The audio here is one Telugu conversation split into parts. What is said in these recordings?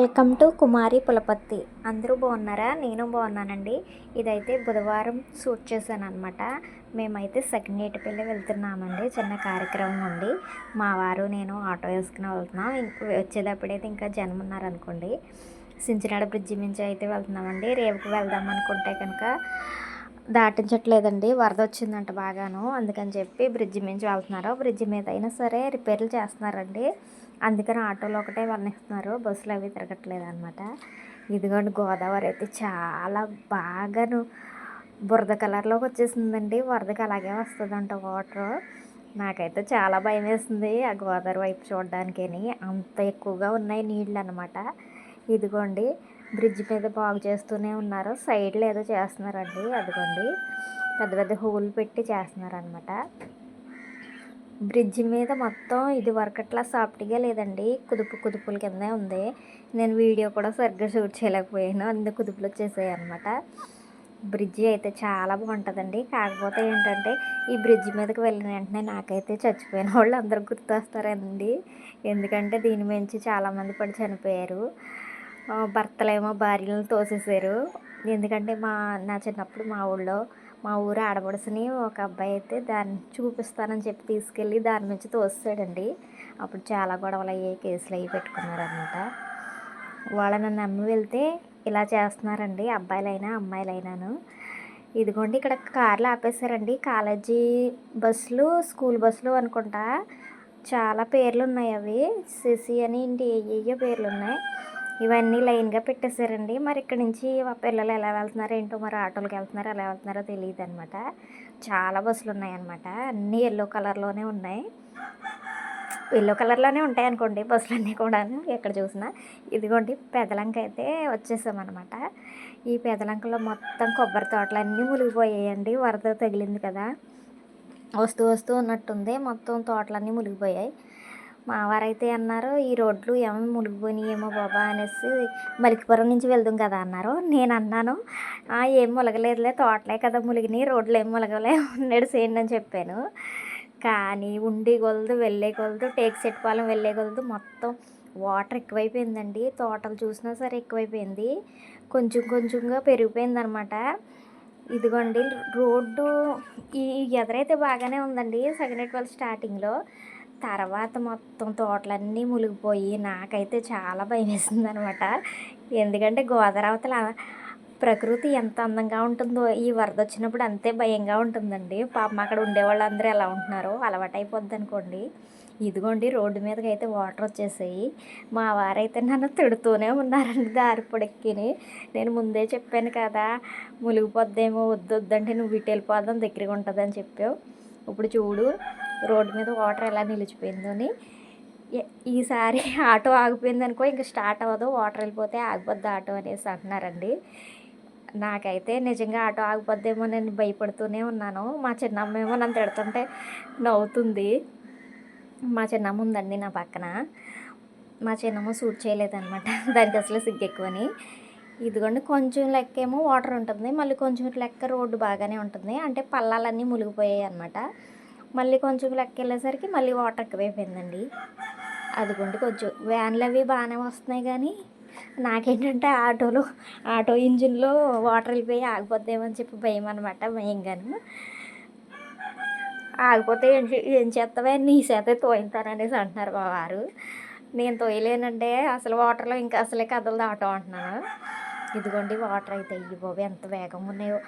వెల్కమ్ టు కుమారి పులపత్తి. అందరూ బాగున్నారా? నేను బాగున్నానండి. ఇదైతే బుధవారం షూట్ చేశాను అనమాట మేమైతే సెకండ్ ఏటిపల్లి వెళ్తున్నామండి. చిన్న కార్యక్రమం ఉండి మా వారు నేను ఆటో వేసుకుని వెళ్తున్నాం. వచ్చేటప్పుడైతే ఇంకా జనం ఉన్నారనుకోండి. సించినాడ బ్రిడ్జి నుంచి అయితే వెళ్తున్నామండి. రేపుకి వెళ్దాం అనుకుంటే కనుక దాటించట్లేదండి. వరద వచ్చిందంట బాగాను. అందుకని చెప్పి బ్రిడ్జి మించి వెళ్తున్నారు. బ్రిడ్జి మీద అయినా సరే రిపేర్లు చేస్తున్నారండి. అందుకని ఆటోలు ఒకటే వర్ణిస్తున్నారు బస్సులు అవి తిరగట్లేదు అనమాట ఇదిగోండి గోదావరి అయితే చాలా బాగాను. బురద కలర్లోకి వచ్చేసిందండి. వరదకి అలాగే వస్తుందంట వాటర్. నాకైతే చాలా భయం వేస్తుంది ఆ గోదావరి వైపు చూడడానికని. అంత ఎక్కువగా ఉన్నాయి నీళ్ళు అనమాట ఇదిగోండి బ్రిడ్జ్ మీద బాగు చేస్తూనే ఉన్నారు. సైడ్లో ఏదో చేస్తున్నారండి. అదిగోండి. పెద్ద పెద్ద హోల్ పెట్టి చేస్తున్నారనమాట బ్రిడ్జ్ మీద మొత్తం ఇది వరకట్లా సాఫ్ట్గా లేదండి. కుదుపు కుదుపుల కిందే ఉంది. నేను వీడియో కూడా సరిగ్గా షూట్ చేయలేకపోయాను. అందుకు కుదుపులు వచ్చేసాయి అనమాట బ్రిడ్జి అయితే చాలా బాగుంటుందండి. కాకపోతే ఏంటంటే ఈ బ్రిడ్జ్ మీదకి వెళ్ళిన వెంటనే నాకైతే చచ్చిపోయిన వాళ్ళు అందరూ గుర్తొస్తారండి. ఎందుకంటే దీని మించి చాలామంది పడి చనిపోయారు. భర్తలేమో భార్యలను తోసేసారు ఎందుకంటే మా నా చిన్నప్పుడు మా ఊళ్ళో మా ఊరు ఆడపడుసుని ఒక అబ్బాయి అయితే దాన్ని చూపిస్తానని చెప్పి తీసుకెళ్ళి దాని నుంచి తోసాడండి అప్పుడు చాలా గొడవలు అయ్యాయి కేసులు అయ్యి పెట్టుకున్నారనమాట వాళ్ళని నమ్మి వెళ్తే ఇలా చేస్తున్నారండి అబ్బాయిలైనా అమ్మాయిలైనాను. ఇదిగోండి ఇక్కడ కార్లు ఆపేశారండి. కాలేజీ బస్సులు స్కూల్ బస్సులు అనుకుంటా. చాలా పేర్లు ఉన్నాయి అవి. సిసి అని ఇంటి ఏయో పేర్లు ఉన్నాయి. ఇవన్నీ లైన్గా పెట్టేశారండి. మరి ఇక్కడ నుంచి మా పిల్లలు ఎలా వెళ్తున్నారో ఏంటో మరి ఆటోలకి వెళ్తున్నారో ఎలా వెళ్తున్నారో తెలియదు అనమాట చాలా బస్సులు ఉన్నాయన్నమాట. అన్నీ ఎల్లో కలర్లోనే ఉన్నాయి. ఎల్లో కలర్లోనే ఉంటాయి అనుకోండి బస్సులన్నీ కూడా ఎక్కడ చూసినా. ఇదిగోండి పెదలంక అయితే వచ్చేసామన్నమాట. ఈ పెదలంకలో మొత్తం కొబ్బరి తోటలన్నీ మునిగిపోయాయండి. వరద తగిలింది కదా. వస్తూ వస్తూ ఉన్నట్టుంది. మొత్తం తోటలన్నీ మునిగిపోయాయి. మావారైతే అన్నారు ఈ రోడ్లు ఏమో మునిగిపోయినాయేమో బాబా అనేసి మలికిపురం నుంచి వెళ్దాం కదా అన్నారు. నేను అన్నాను ఏం ములగలేదులే తోటలే కదా ములిగినాయి రోడ్లు ఏం ములగలే ఉన్నాడు సేయండి అని చెప్పాను. కానీ ఉండి కొలదు వెళ్ళే కొలదు టేక్ సెట్ పాలెం వెళ్ళే కొలదు మొత్తం వాటర్ ఎక్కువైపోయిందండి. తోటలు చూసినా సరే ఎక్కువైపోయింది. కొంచెం కొంచెంగా పెరిగిపోయిందనమాట. ఇదిగోండి రోడ్డు ఈ ఎదురైతే బాగానే ఉందండి సెకండ్ వాళ్ళ స్టార్టింగ్లో. తర్వాత మొత్తం తోటలన్నీ మునిగిపోయి నాకైతే చాలా భయం వేసింది అనమాట ఎందుకంటే గోదావరి అవతల ప్రకృతి ఎంత అందంగా ఉంటుందో ఈ వరద వచ్చినప్పుడు అంతే భయంగా ఉంటుందండి. పాపం అక్కడ ఉండేవాళ్ళందరూ ఎలా ఉంటున్నారో అలవాటు అనుకోండి ఇదిగోండి రోడ్డు మీదకి అయితే వాటర్ వచ్చేసాయి. మా వారైతే నన్ను తిడుతూనే ఉన్నారండి దారి పొడెక్కిని. నేను ముందే చెప్పాను కదా మునిగిపోద్దేమో వద్దు వద్దంటే నువ్వు ఇటు వెళ్ళిపోదాం దగ్గరగా ఉంటుందని చెప్పావు. ఇప్పుడు చూడు రోడ్డు మీద వాటర్ ఎలా నిలిచిపోయిందో అని. ఈసారి ఆటో ఆగిపోయింది అనుకో ఇంకా స్టార్ట్ అవ్వదు. వాటర్ వెళ్ళిపోతే ఆగిపోద్ది ఆటో అనేసి అంటున్నారండి. నాకైతే నిజంగా ఆటో ఆగిపోద్దేమో నేను భయపడుతూనే ఉన్నాను. మా చిన్నమ్మ ఏమో నన్ను తిడుతుంటే నవ్వుతుంది. మా చిన్నమ్మ ఉందండి నా పక్కన. మా చిన్నమ్మ సూట్ చేయలేదన్నమాట. దానికి అసలు సిగ్గు ఎక్కువని. ఇదిగోండి కొంచెం లెక్క ఏమో వాటర్ ఉంటుంది. మళ్ళీ కొంచెం లెక్క రోడ్డు బాగానే ఉంటుంది. అంటే పల్లాలన్నీ మునిగిపోయాయి అనమాట మళ్ళీ కొంచెం లెక్క వెళ్ళేసరికి మళ్ళీ వాటర్ ఎక్కువైపోయిందండి. అదిగోండి కొంచెం వ్యాన్లు అవి బాగానే వస్తున్నాయి కానీ నాకేంటంటే ఆటోలో ఆటో ఇంజిన్లో వాటర్ వెళ్ళిపోయి ఆగిపోద్దేమని చెప్పి భయం అనమాట భయంగాను ఆగిపోతే ఏం చే- ఏం చేస్తావే? నీ చేతే తోయితారనేసి అంటున్నారు మా వారు. నేను తోయలేనంటే అసలు వాటర్లో ఇంకా అసలే కదలదు ఆటో అంటున్నాను. ఇదిగోండి వాటర్ అయితే అయ్యి ఎంత వేగంగా ఉన్నాయో.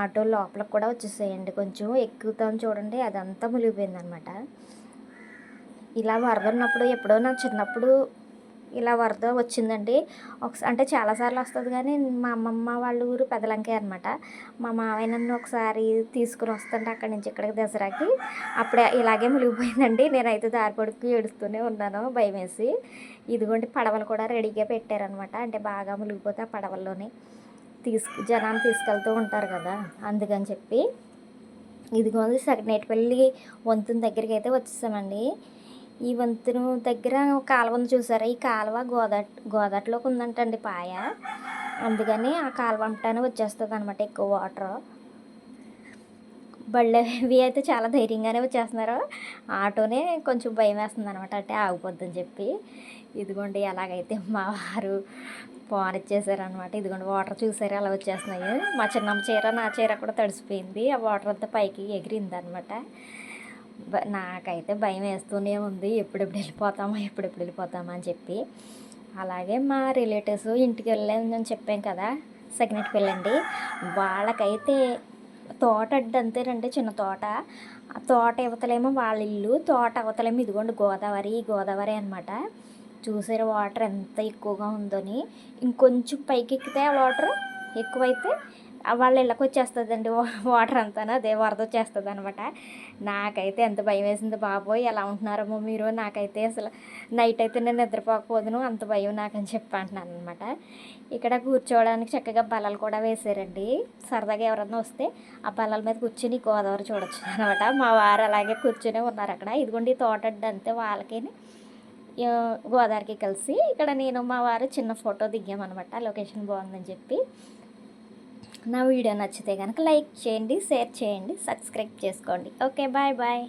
ఆటో లోపలికి కూడా వచ్చేసాయండి కొంచెం. ఎక్కుతాం చూడండి అదంతా మునిగిపోయింది అనమాట ఇలా వరద ఉన్నప్పుడు ఎప్పుడో నా చిన్నప్పుడు ఇలా వరద వచ్చిందండి. ఒకసారి అంటే చాలాసార్లు వస్తుంది కానీ మా అమ్మమ్మ వాళ్ళ ఊరు పెదలంకే అనమాట మా మావయ్య నన్ను ఒకసారి తీసుకుని వస్తుంటే అక్కడి నుంచి ఇక్కడికి దసరాకి అప్పుడే ఇలాగే మునిగిపోయిందండి. నేనైతే దారి ఏడుస్తూనే ఉన్నాను భయం వేసి ఇదిగోండి పడవలు కూడా రెడీగా పెట్టారనమాట అంటే బాగా మునిగిపోతే ఆ పడవల్లోనే తీసుకు జనాన్ని తీసుకెళ్తూ ఉంటారు కదా అందుకని చెప్పి. ఇదిగోండి సగనేటిపల్లి వంతుని దగ్గరికి అయితే వచ్చేసామండి. ఈ వంతెన దగ్గర కాలువ ఉంది చూసారా? ఈ కాలువ గోదాట్ గోదాట్లోకి ఉందంటండి పాయ. అందుకని ఆ కాలువ అంటానే వచ్చేస్తుంది అనమాట ఎక్కువ వాటర్ బళ్ళవి అయితే చాలా ధైర్యంగానే వచ్చేస్తున్నారు. ఆటోనే కొంచెం భయం వేస్తుంది అనమాట అంటే ఆగిపోద్దని చెప్పి. ఇదిగోండి ఎలాగైతే మా వారు పాన్ ఇచ్చేసారనమాట ఇదిగోండి వాటర్ చూసారు? అలా వచ్చేస్తున్నాయి. మా చిన్నమ్మ చీర నా చీర కూడా తడిసిపోయింది. ఆ వాటర్ అంతా పైకి ఎగిరింది అనమాట నాకైతే భయం వేస్తూనే ఉంది. ఎప్పుడెప్పుడు వెళ్ళిపోతామా ఎప్పుడెప్పుడు వెళ్ళిపోతామా అని చెప్పి. అలాగే మా రిలేటివ్స్ ఇంటికి వెళ్ళాను అని చెప్పాం కదా సెకండ్కి వెళ్ళండి. వాళ్ళకైతే తోట అడ్డు అంతేనండి చిన్న తోట. ఆ తోట ఇవతలేమో వాళ్ళ ఇల్లు తోట అవతలేమో ఇదిగోండి గోదావరి గోదావరి అనమాట చూసారు వాటర్ ఎంత ఎక్కువగా ఉందని. ఇంకొంచెం పైకి ఎక్కితే ఆ వాటర్ ఎక్కువైతే వాళ్ళ ఇళ్ళకి వచ్చేస్తుందండి వాటర్ అంతా అదే వరద వచ్చేస్తుంది అనమాట నాకైతే ఎంత భయం వేసింది బాబోయ్ ఎలా ఉంటున్నారమ్మో మీరు. నాకైతే అసలు నైట్ అయితే నేను నిద్రపోకపోదును అంత భయం నాకని చెప్పి అంటున్నాను అనమాట ఇక్కడ కూర్చోవడానికి చక్కగా బలలు కూడా వేసారండి సరదాగా ఎవరన్నా వస్తే ఆ బలల మీద కూర్చొని గోదావరి చూడొచ్చు అనమాట. మా వారు అలాగే కూర్చొని ఉన్నారు అక్కడ. ఇదిగోండి తోట అంతే వాళ్ళకి గోదావరికి కలిసి ఇక్కడ నేను మా వారు చిన్న ఫోటో దిగామన్నమాట లొకేషన్ బాగుందని చెప్పి. నా వీడియో నచ్చితే కనుక లైక్ చేయండి షేర్ చేయండి సబ్స్క్రైబ్ చేసుకోండి. Okay bye bye.